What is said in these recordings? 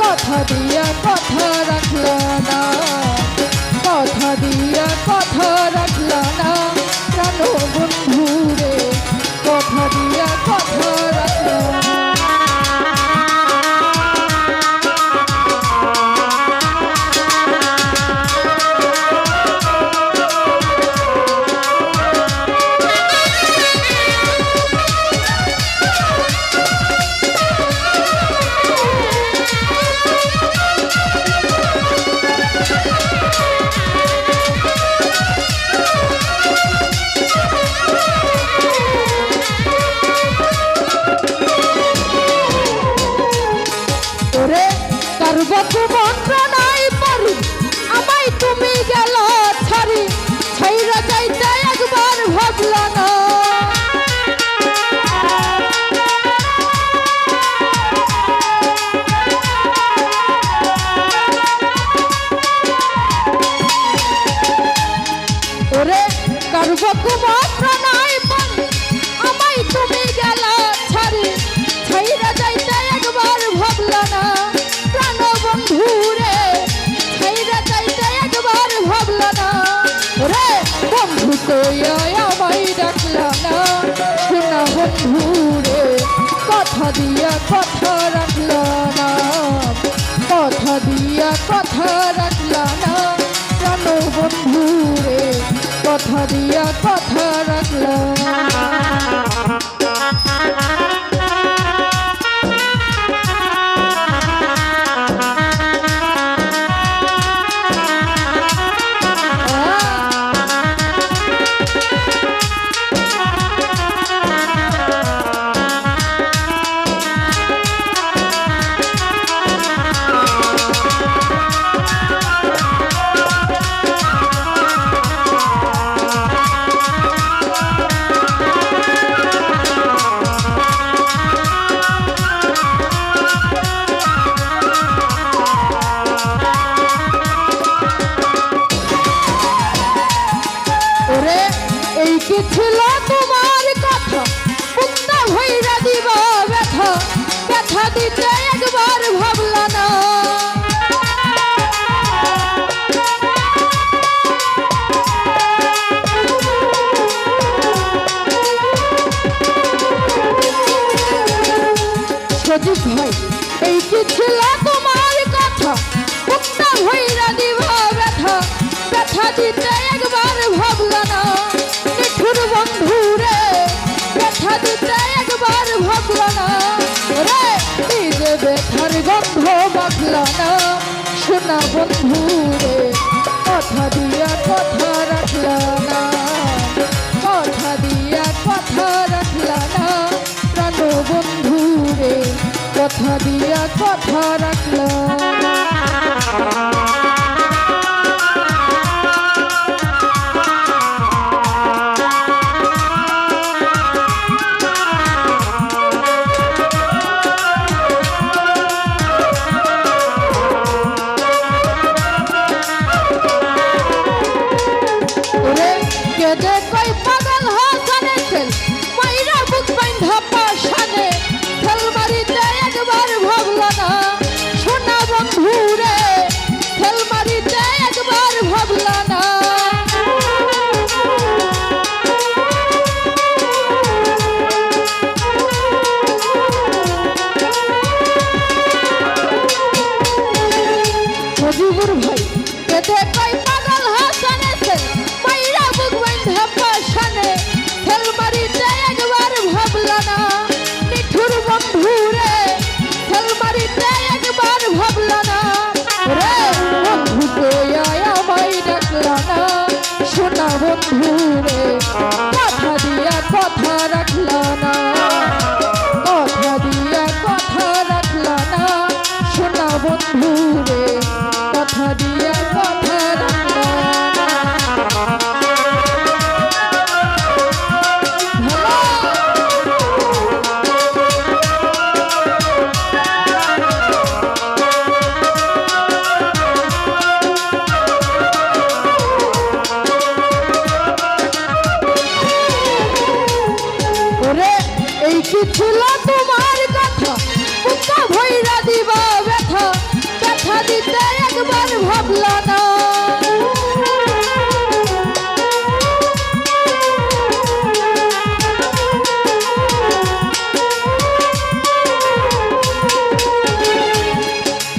কথা দিয়ে সর্বত্র মন্ত্রণা দিয়া কথা রাখল না। কথা দিয়া কথা রাখল না। কেন বন্ধু রে কথা দিয়া কথা রাখল না। সজীব ভাই এই কি ছিল তোমার কথা। মুক্তা ভৈরা দিব ব্যথা। ব্যথা দিতে একবার ভাবলা না। নিঠুর বন্ধু রে, ব্যথা দিতে একবার ভাবলা না। রে যে ব্যথার গন্ধ বাকলা না। শোনা বন্ধু কথা দিয়া কথা রাখলা মজিবুর ভাই এই তোমার কথা বুকা ভৈরা দিবা ব্যথা ব্যথা দিতে একবার ভাবলা না।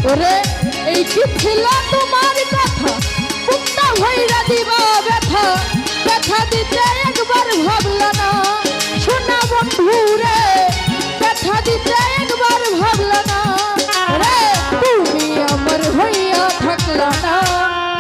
ওরে, এই কি তোমার কথা বুকটা ভৈরা দিবা ব্যথা ব্যথা দিতে